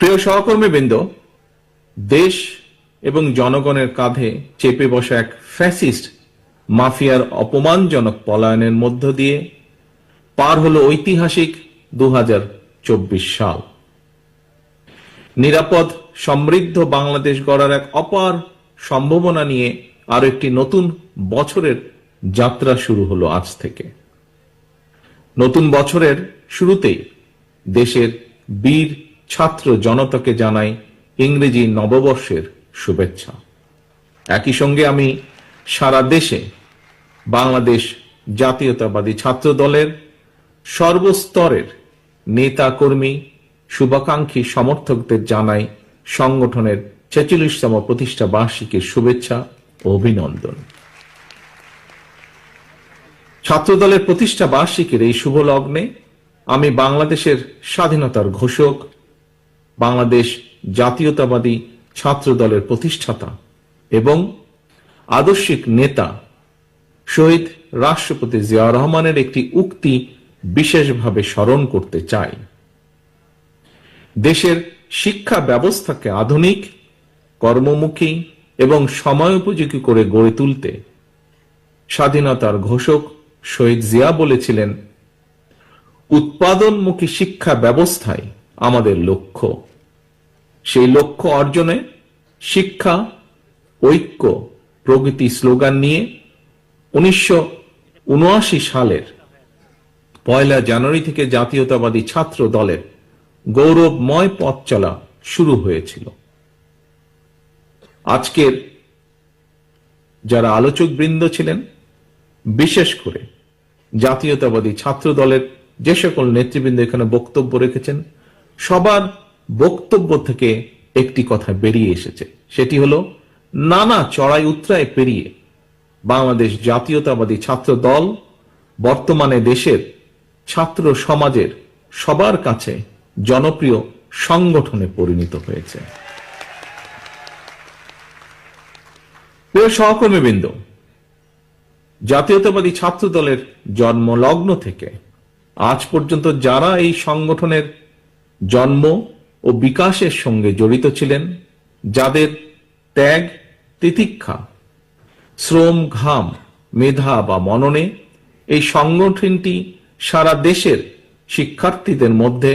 প্রিয় সহকর্মীবৃন্দ, দেশ এবং জনগণের কাঁধে চেপে বসা এক ফ্যাসিস্ট মাফিয়ার অপমানজনক পলায়নের মধ্য দিয়ে পার হলো ঐতিহাসিক দু হাজার চব্বিশ সাল। নিরাপদ, সমৃদ্ধ বাংলাদেশ গড়ার এক অপার সম্ভাবনা নিয়ে আরও একটি নতুন বছরের যাত্রা শুরু হলো আজ থেকে। নতুন বছরের শুরুতেই দেশের বীর ছাত্র জনতাকে জানাই ইংরেজি নববর্ষের শুভেচ্ছা। একই সঙ্গে আমি সারা দেশে বাংলাদেশ জাতীয়তাবাদী ছাত্র দলের সর্বস্তরের নেতা কর্মী শুভাকাঙ্ক্ষী সমর্থকদের জানাই সংগঠনের ছেচল্লিশতম প্রতিষ্ঠা বার্ষিকীর শুভেচ্ছা ও অভিনন্দন। ছাত্রদলের প্রতিষ্ঠা বার্ষিকীর এই শুভ লগ্নে আমি বাংলাদেশের স্বাধীনতার ঘোষক বাংলাদেশ জাতীয়তাবাদী ছাত্র দলের প্রতিষ্ঠাতা এবং আদর্শিক নেতা শহীদ রাষ্ট্রপতি জিয়া রহমানের একটি উক্তি বিশেষভাবে স্মরণ করতে চাই। দেশের শিক্ষা ব্যবস্থাকে আধুনিক, কর্মমুখী এবং সময়োপযোগী করে গড়ে তুলতে স্বাধীনতার ঘোষক শহীদ জিয়া বলেছিলেন, উৎপাদনমুখী শিক্ষা ব্যবস্থায় আমাদের লক্ষ্য। সেই লক্ষ্য অর্জনে শিক্ষা, ঐক্য, প্রগতি স্লোগান নিয়ে উনিশশো উনআশি সালের পয়লা জানুয়ারি থেকে জাতীয়তাবাদী ছাত্র দলের গৌরবময় পথ চলা শুরু হয়েছিল। আজকের যারা আলোচক বৃন্দ ছিলেন, বিশেষ করে জাতীয়তাবাদী ছাত্র দলের যে সকল নেতৃবৃন্দ এখানে বক্তব্য রেখেছেন সবার বক্তব্য থেকে একটি কথা বেরিয়ে এসেছে। সেটি হলো, নানা চড়াই উত্তরায় পেরিয়ে বাংলাদেশ জাতীয়তাবাদী ছাত্র দল বর্তমানে দেশের ছাত্র সমাজের সবার কাছে জনপ্রিয় সংগঠনে পরিণত হয়েছে। প্রিয় সহকর্মীবৃন্দ, জাতীয়তাবাদী ছাত্র দলের জন্মলগ্ন থেকে আজ পর্যন্ত যারা এই সংগঠনের জন্ম ও বিকাশের সঙ্গে জড়িত ছিলেন, যাদের ত্যাগ, তিতিক্ষা, শ্রম ঘাম, মেধা বা মননে এই সংগঠনটি সারা দেশের শিক্ষার্থীদের মধ্যে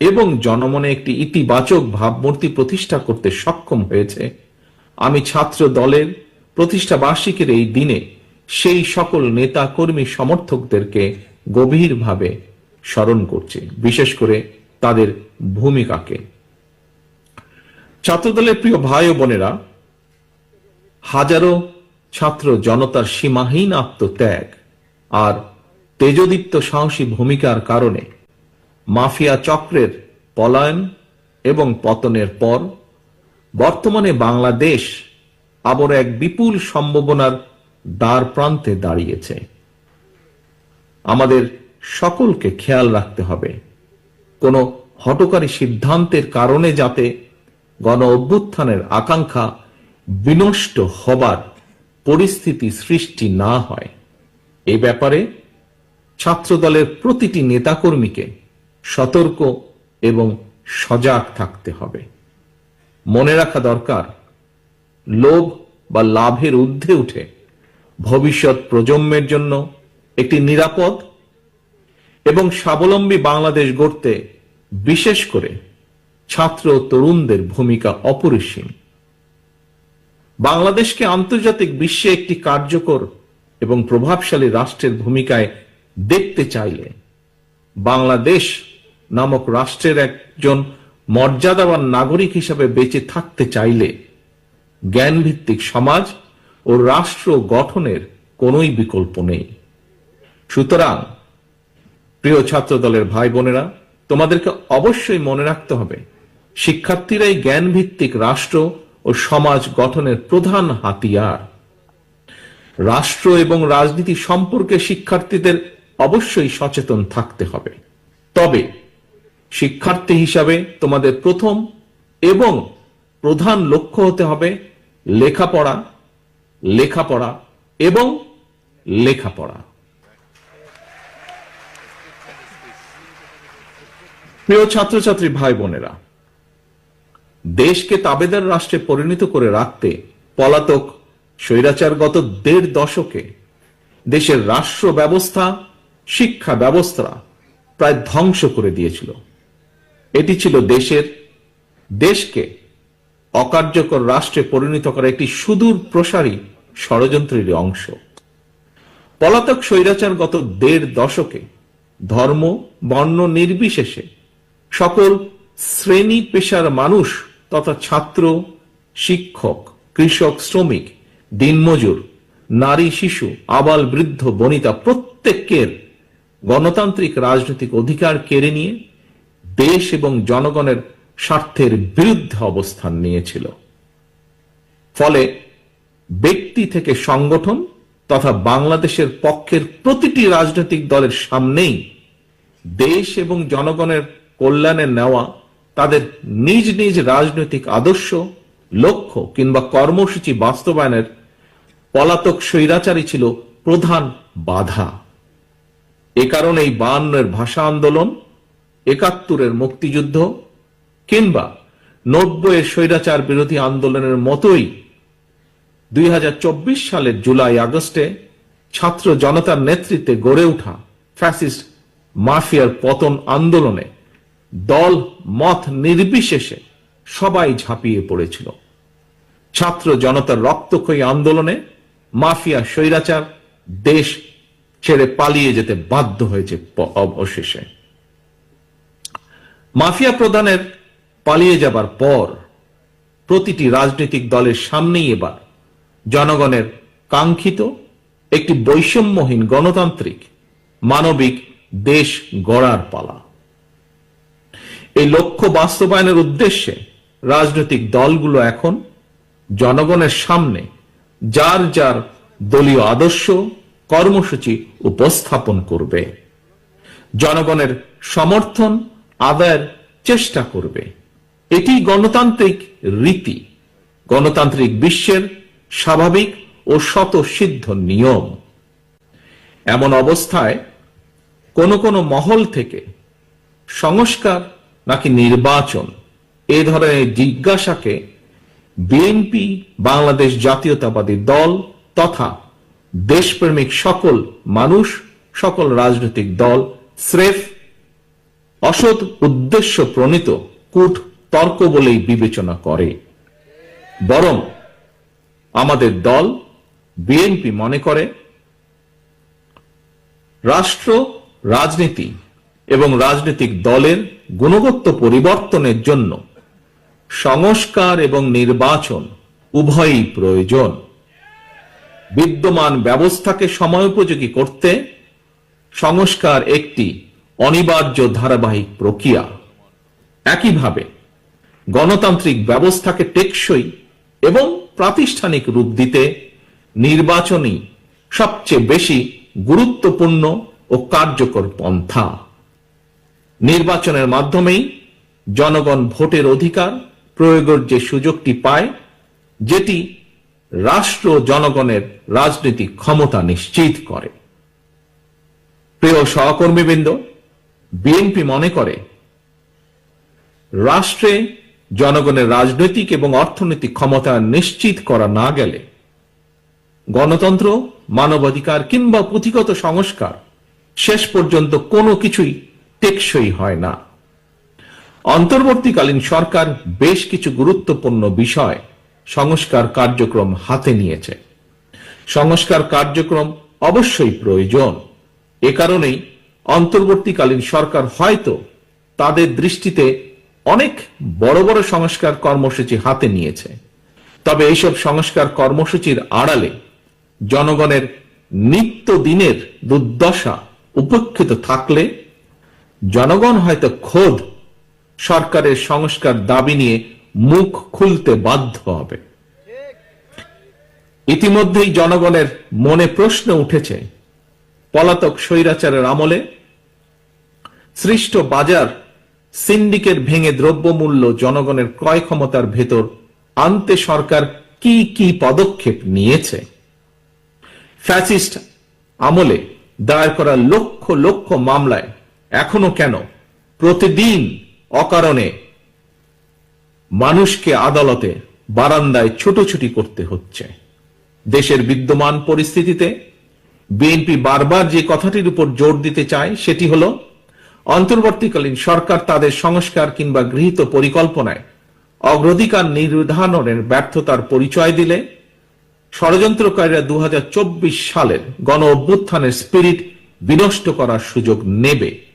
এবং জনমনে একটি ইতিবাচক ভাবমূর্তি প্রতিষ্ঠা করতে সক্ষম হয়েছে। আমি ছাত্র দলের প্রতিষ্ঠা বার্ষিকীর এই দিনে সেই সকল নেতা কর্মী সমর্থকদেরকে গভীরভাবে স্মরণ করছি। বিশেষ করে তাদের ভূমিকাকে। ছাত্রদলের প্রিয় ভাই ও বোনেরা, হাজারো ছাত্র জনতার সীমাহীন আত্মত্যাগ আর তেজদীপ্ত সাহসী ভূমিকার কারণে মাফিয়া চক্রের পলায়ন এবং পতনের পর বর্তমানে বাংলাদেশ আবার এক বিপুল সম্ভাবনার দ্বার প্রান্তে দাঁড়িয়েছে। আমাদের সকলকে খেয়াল রাখতে হবে। কোনো হটকারী সিদ্ধান্তের কারণে যাতে গণ অভ্যুত্থানের আকাঙ্ক্ষা বিনষ্ট হবার পরিস্থিতি সৃষ্টি না হয়। এই ব্যাপারে ছাত্রদলের প্রতিটি নেতাকর্মীকে সতর্ক এবং সজাগ থাকতে হবে। মনে রাখা দরকার, লোভ বা লাভের ঊর্ধ্বে উঠে ভবিষ্যৎ প্রজন্মের জন্য একটি নিরাপদ এবং স্বাবলম্বী বাংলাদেশ গড়তে, বিশেষ করে ছাত্র ও তরুণদের ভূমিকা অপরিসীম। বাংলাদেশকে আন্তর্জাতিক বিশ্বে একটি কার্যকর এবং প্রভাবশালী রাষ্ট্রের ভূমিকায় দেখতে চাইলে, বাংলাদেশ নামক রাষ্ট্রের একজন মর্যাদাবান নাগরিক হিসাবে বেঁচে থাকতে চাইলে, জ্ঞানভিত্তিক সমাজ ও রাষ্ট্র গঠনের কোনোই বিকল্প নেই। সুতরাং প্রিয় ছাত্র দলের ভাই বোনেরা তোমাদেরকে অবশ্যই মনে রাখতে হবে, শিক্ষার্থীরাই জ্ঞান ভিত্তিক রাষ্ট্র ও সমাজ গঠনের প্রধান হাতিয়ার। রাষ্ট্র এবং রাজনীতি সম্পর্কে শিক্ষার্থীদের অবশ্যই সচেতন থাকতে হবে। তবে, শিক্ষার্থী হিসাবে তোমাদের প্রথম এবং প্রধান লক্ষ্য হতে হবে লেখাপড়া লেখাপড়া এবং লেখাপড়া। প্রিয় ছাত্রছাত্রী ভাই বোনেরা, দেশকে তাবেদার রাষ্ট্রে পরিণত করে রাখতে পলাতক স্বৈরাচারগত দেড় দশকে দেশের রাষ্ট্র ব্যবস্থা শিক্ষা ব্যবস্থা প্রায় ধ্বংস করে দিয়েছিল। এটি ছিল দেশের, দেশকে অকার্যকর রাষ্ট্রে পরিণত করা একটি সুদূর প্রসারী ষড়যন্ত্রের অংশ। পলাতক স্বৈরাচার গত দেড় দশকে ধর্ম, বর্ণ নির্বিশেষে সকল শ্রেণি পেশার মানুষ তথা ছাত্র, শিক্ষক, কৃষক, শ্রমিক, দিনমজুর, নারী, শিশু, আবাল বৃদ্ধ, বনিতা প্রত্যেকের গণতান্ত্রিক রাজনৈতিক অধিকার কেড়ে নিয়ে দেশ এবং জনগণের স্বার্থের বিরুদ্ধে অবস্থান নিয়েছিল। ফলে ব্যক্তি থেকে সংগঠন তথা বাংলাদেশের পক্ষের প্রতিটি রাজনৈতিক দলের সামনেই দেশ এবং জনগণের কল্যাণে নেওয়া, তাদের নিজ নিজ রাজনৈতিক আদর্শ, লক্ষ্য কিংবা কর্মসূচি বাস্তবায়নের পলাতক স্বৈরাচারী ছিল প্রধান বাধা। এ কারণেই বায়ান্নের ভাষা আন্দোলন, একাত্তরের মুক্তিযুদ্ধ কিংবা নব্বইয়ের স্বৈরাচার বিরোধী আন্দোলনের মতোই দুই হাজার চব্বিশ সালের জুলাই আগস্টে ছাত্র জনতার নেতৃত্বে গড়ে ওঠা ফ্যাসিস্ট মাফিয়ার পতন আন্দোলনে দল মত নির্বিশেষে সবাই ঝাঁপিয়ে পড়েছিল। ছাত্র জনতার রক্তক্ষয়ী আন্দোলনে মাফিয়া স্বৈরাচার দেশ ছেড়ে পালিয়ে যেতে বাধ্য হয়েছে অবশেষে। মাফিয়া প্রধানের পালিয়ে যাবার পর প্রতিটি রাজনৈতিক দলের সামনেই এবার জনগণের কাঙ্ক্ষিত একটি বৈষম্যহীন গণতান্ত্রিক মানবিক দেশ গড়ার পালা। এই লক্ষ্য বাস্তবায়নের উদ্দেশ্যে রাজনৈতিক দলগুলো এখন জনগণের সামনে যার যার দলীয় আদর্শ, কর্মসূচি উপস্থাপন করবে। জনগণের সমর্থন, আদায়ের চেষ্টা করবে। এটি গণতান্ত্রিক রীতি, গণতান্ত্রিক বিশ্বের স্বাভাবিক ও স্বতঃসিদ্ধ নিয়ম। এমন অবস্থায় কোন কোন মহল থেকে সংস্কার নাকি নির্বাচন? এ ধরনের জিজ্ঞাসাকে বিএনপি বাংলাদেশ জাতীয়তাবাদী দল তথা দেশপ্রেমিক সকল মানুষ, সকল রাজনৈতিক দল, স্রেফ অসৎ উদ্দেশ্য প্রণীত কূট তর্ক বলেই বিবেচনা করে। বরং আমাদের দল বিএনপি মনে করে, রাষ্ট্র, রাজনীতি এবং রাজনৈতিক দলের গুণগত পরিবর্তনের জন্য সংস্কার এবং নির্বাচন উভয়ই প্রয়োজন। বিদ্যমান ব্যবস্থাকে সময়োপযোগী করতে সংস্কার একটি অনিবার্য ধারাবাহিক প্রক্রিয়া। একইভাবে গণতান্ত্রিক ব্যবস্থাকে টেকসই এবং প্রাতিষ্ঠানিক রূপ দিতে নির্বাচনই সবচেয়ে বেশি গুরুত্বপূর্ণ ও কার্যকর পন্থা। নির্বাচনের মাধ্যমেই জনগণ ভোটের অধিকার প্রয়োগের যে সুযোগটি পায়, যেটি রাষ্ট্র জনগণের রাজনৈতিক ক্ষমতা নিশ্চিত করে। প্রিয় সহকর্মীবৃন্দ, বিএনপি মনে করে, রাষ্ট্রে জনগণের রাজনৈতিক এবং অর্থনৈতিক ক্ষমতা নিশ্চিত করা না গেলে গণতন্ত্র, মানবাধিকার কিংবা পুঁথিগত সংস্কার শেষ পর্যন্ত কোনো কিছুই টেকসই হয় না। অন্তর্বর্তীকালীন সরকার বেশ কিছু গুরুত্বপূর্ণ বিষয় সংস্কার কার্যক্রম হাতে নিয়েছে। সংস্কার কার্যক্রম অবশ্যই প্রয়োজন। এ কারণেই অন্তর্বর্তীকালীন সরকার হয়তো তাদের দৃষ্টিতে অনেক বড় বড় সংস্কার কর্মসূচি হাতে নিয়েছে। তবে এইসব সংস্কার কর্মসূচির আড়ালে জনগণের নিত্য দিনের দুর্দশা উপেক্ষিত থাকলে জনগণ হয়তো খোদ সরকারের সংস্কার দাবি নিয়ে মুখ খুলতে বাধ্য হবে। ইতিমধ্যেই জনগণের মনে প্রশ্ন উঠেছে, পলাতক স্বৈরাচারের আমলে সৃষ্ট বাজার সিন্ডিকেট ভেঙে দ্রব্যমূল্য জনগণের ক্রয় ক্ষমতার ভেতর আনতে সরকার কি কি পদক্ষেপ নিয়েছে? ফ্যাসিস্ট আমলে দায়ের করা লক্ষ লক্ষ মামলায় এখনও কেন? প্রতিদিন অকারণে মানুষকে আদালতে বারান্দায় ছুটোছুটি করতে হচ্ছে। দেশের বিদ্যমান পরিস্থিতিতে বিএনপি বারবার যে কথাটির উপর জোর দিতে চায়, সেটি হল, অন্তর্বর্তীকালীন সরকার তাদের সংস্কার কিংবা গৃহীত পরিকল্পনায় অগ্রাধিকার নির্ধারণের ব্যর্থতার পরিচয় দিলে ষড়যন্ত্রকারীরা দু হাজার চব্বিশ সালের গণ অভ্যুত্থানের স্পিরিট বিনষ্ট করার সুযোগ নেবে।